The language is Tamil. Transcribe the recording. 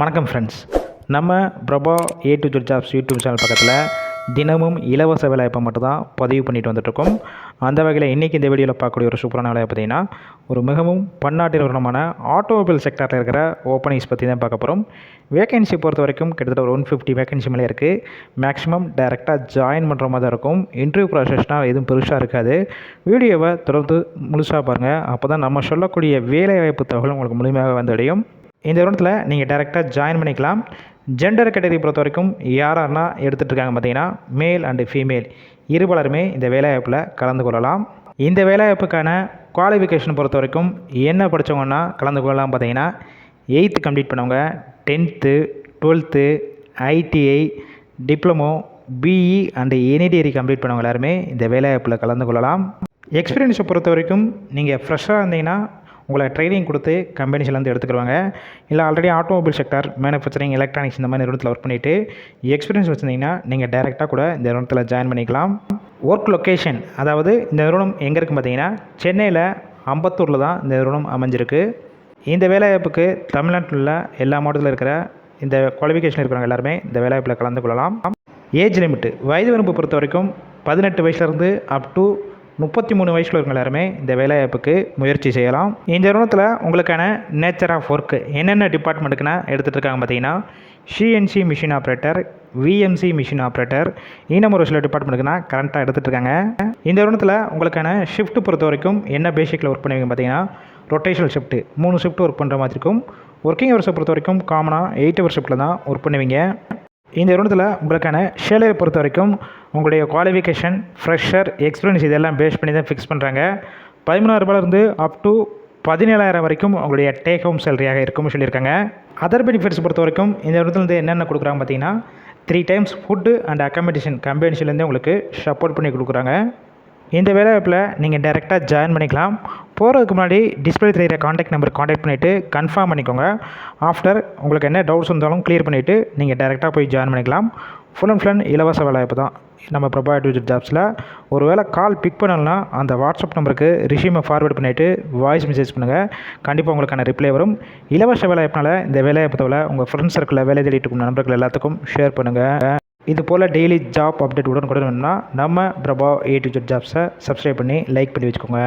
வணக்கம் ஃப்ரெண்ட்ஸ் நம்ம Prabha A to Z jobs YouTube channel பக்கத்தில் தினமும் இலவச வேலைவாய்ப்பை மட்டும்தான் பதிவு பண்ணிட்டு வந்துட்டுருக்கோம். அந்த வகையில் இன்றைக்கி இந்த வீடியோவில் பார்க்கக்கூடிய ஒரு சூப்பரான வேலையை பார்த்தீங்கன்னா ஒரு மிகவும் பன்னாட்டு நிறுவனமான ஆட்டோமொபைல் செக்டரில் இருக்கிற ஓப்பனிங்ஸ் பற்றி தான் பார்க்க போகிறோம் வேகன்சி பொறுத்த வரைக்கும் கிட்டத்தட்ட ஒரு ஒன் ஃபிஃப்டி வேகன்சி மேலே இருக்குது மேக்ஸிமம் டேரெக்டாக ஜாயின் பண்ணுற மாதிரி தான் இருக்கும். இன்டர்வியூ ப்ராசஸ்னால் எதுவும் பெருசாக இருக்காது. வீடியோவை தொடர்ந்து முழுசாக பாருங்கள் அப்போ தான் நம்ம சொல்லக்கூடிய வேலைவாய்ப்பு தகவல் உங்களுக்கு முழுமையாக வந்தடையும் இந்த நிறுவனத்தில் நீங்கள் டேரெக்டாக ஜாயின் பண்ணிக்கலாம். ஜெண்டர் கேட்டகரி பொறுத்த வரைக்கும் யாரெல்லாம் எடுத்துகிட்டு இருக்காங்க பார்த்தீங்கன்னா மேல் அண்டு ஃபீமேல் இருபலருமே இந்த வேலைவாய்ப்பில் கலந்து கொள்ளலாம். இந்த வேலைவாய்ப்புக்கான குவாலிஃபிகேஷன் பொறுத்த வரைக்கும் என்ன படித்தவங்கன்னா கலந்து கொள்ளலாம் பார்த்தீங்கன்னா எயித்து கம்ப்ளீட் பண்ணவங்க tenth twelfth ITI diploma BE and any degree complete பண்ணவங்க எல்லாருமே இந்த வேலைவாய்ப்பில் கலந்து கொள்ளலாம். எக்ஸ்பீரியன்ஸை பொறுத்த வரைக்கும் நீங்கள் ஃப்ரெஷ்ஷாக இருந்தீங்கன்னா உங்களை ட்ரைனிங் கொடுத்து கம்பெனிஸ்லேருந்து எடுத்துக்கிடுவாங்க. இல்லை already automobile sector manufacturing electronics இந்த மாதிரி நிறுவனத்தில் ஒர்க் பண்ணிவிட்டு எக்ஸ்பீரியன்ஸ் வச்சுருந்தீங்கன்னா நீங்கள் டேரெக்டாக கூட இந்த நிறுவனத்தில் ஜாயின் பண்ணிக்கலாம். ஒர்க் லொக்கேஷன் அதாவது இந்த நிறுவனம் எங்கே இருக்குன்னு பார்த்தீங்கன்னா சென்னையில் அம்பத்தூரில் தான் இந்த நிறுவனம் அமைஞ்சிருக்கு. இந்த வேலைவாய்ப்புக்கு தமிழ்நாட்டில் உள்ள எல்லா மாவட்டத்தில் இருக்கிற இந்த குவாலிஃபிகேஷன் இருக்கிறவங்க எல்லாருமே இந்த வேலைவாய்ப்பில் கலந்து கொள்ளலாம். ஏஜ் லிமிட்டு வயது வரம்பு பொறுத்த வரைக்கும் பதினெட்டு வயசுலேருந்து அப் டு முப்பத்தி மூணு வயசில் இருக்க எல்லாருமே இந்த வேலைவாய்ப்புக்கு முயற்சி செய்யலாம். இந்த நிறுவனத்தில் உங்களுக்கான நேச்சர் ஆஃப் ஒர்க்கு என்னென்ன டிபார்ட்மெண்ட்டுக்குன்னா எடுத்துகிட்டு இருக்காங்க பார்த்தீங்கன்னா CNC machine operator VMC machine operator இன்னும் ஒரு சில டிபார்ட்மெண்ட்டுக்குன்னா கரண்ட்டாக எடுத்துகிட்டு இருக்காங்க. இந்த நிறுவனத்தில் உங்களுக்கான ஷிஃப்ட் பொறுத்த வரைக்கும் என்ன பேசிக்கில் ஒர்க் பண்ணுவீங்க பார்த்தீங்கன்னா ரொட்டேஷனல் ஷிஃப்ட்டு மூணு ஷிஃப்ட் ஒர்க் பண்ணுற மாதிரி இருக்கும். ஒர்க்கிங் ஹவர்ஸை பொறுத்த வரைக்கும் காமனாக எயிட் ஹவர் ஷிஃப்ட்டில் தான் ஒர்க் பண்ணுவீங்க. இந்த நிறுவனத்தில் உங்களுக்கான சேலரி பொறுத்த வரைக்கும் உங்களுடைய குவாலிஃபிகேஷன் ஃப்ரெஷர் எக்ஸ்பீரியன்ஸ் இதெல்லாம் பேஸ் பண்ணி தான் ஃபிக்ஸ் பண்ணுறாங்க பதிமூணாயிரரூபாலேருந்து அப் டு பதினேழாயிரம் வரைக்கும் உங்களுடைய டேக் ஹோம் சேலரியாக இருக்கும்னு சொல்லியிருக்காங்க. அதர் பெனிஃபிட்ஸ் பொறுத்த வரைக்கும் இந்த இடத்துலேருந்து என்னென்ன கொடுக்குறாங்க பார்த்தீங்கன்னா three times food and accommodation கம்பெனிஸ்லேருந்தே உங்களுக்கு சப்போர்ட் பண்ணி கொடுக்குறாங்க. இந்த வேலைவாய்ப்பில் நீங்கள் டேரெக்டாக ஜாயின் பண்ணிக்கலாம். போகிறதுக்கு முன்னாடி டிஸ்பிளே தெரியிற காண்டாக்ட் நம்பர் காண்டாக்ட் பண்ணிவிட்டு கன்ஃபார்ம் பண்ணிக்கோங்க. ஆஃப்டர் உங்களுக்கு என்ன டவுட்ஸ் இருந்தாலும் க்ளியர் பண்ணிவிட்டு நீங்கள் டேரெக்டாக போய் ஜாயின் பண்ணிக்கலாம். ஃபுல் அண்ட் ஃபுல் இலவச வேலைவாய்ப்பு தான். நம்ம பிரபா டிஜிட் ஜாப்ஸில் ஒரு வேளை கால் பிக் பண்ணலன்னா அந்த வாட்ஸ்அப் நம்பருக்கு ரிஷ்யூமை ஃபார்வேர்ட் பண்ணிவிட்டு வாய்ஸ் மெசேஜ் பண்ணுங்கள் கண்டிப்பாக உங்களுக்கான ரிப்ளை வரும். இலவச வேலைவாய்ப்பினால இந்த வேலைவாய்ப்பு தவிர உங்கள் ஃப்ரெண்ட்ஸ் சர்க்கிளில் வேலை தேடிட்டு இருக்கும் நண்பர்கள் எல்லாத்துக்கும் ஷேர் பண்ணுங்கள் இது போல் டெய்லி ஜாப் அப்டேட் உடனுக்குடன் வேணும்னா நம்ம பிரபா ஏ டு ஜெட் ஜாப்ஸை சப்ஸ்கிரைப் பண்ணி லைக் பண்ணி வச்சுக்கோங்க.